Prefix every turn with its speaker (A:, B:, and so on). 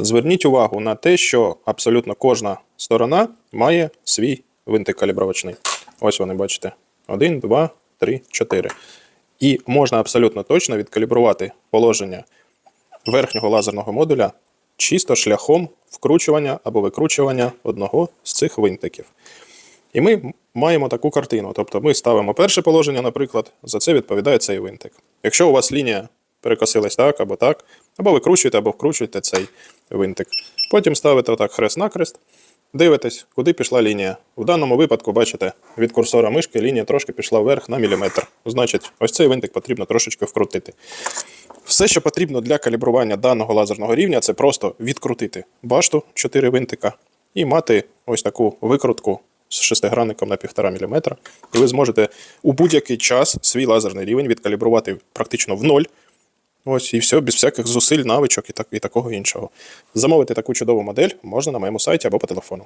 A: Зверніть увагу на те, що абсолютно кожна сторона має свій винтик калібровочний. Ось вони бачите: 1, 2, 3, 4. І можна абсолютно точно відкалібрувати положення верхнього лазерного модуля чисто шляхом вкручування або викручування одного з цих винтиків. І ми маємо таку картину. Тобто ми ставимо перше положення, наприклад, за це відповідає цей винтик. Якщо у вас лінія перекосилась так або так, або викручуєте, або вкручуєте цей винтик. Потім ставите отак хрест-накрест, дивитесь, куди пішла лінія. В даному випадку, бачите, від курсора мишки лінія трошки пішла вверх на міліметр. Значить, ось цей винтик потрібно трошечки вкрутити. Все, що потрібно для калібрування даного лазерного рівня, це просто відкрутити башту 4 винтика і мати ось таку викрутку з шестигранником на 1,5 мм. І ви зможете у будь-який час свій лазерний рівень відкалібрувати практично в ноль. Ось і все, без всяких зусиль, навичок і, так, і такого іншого. Замовити таку чудову модель можна на моєму сайті або по телефону.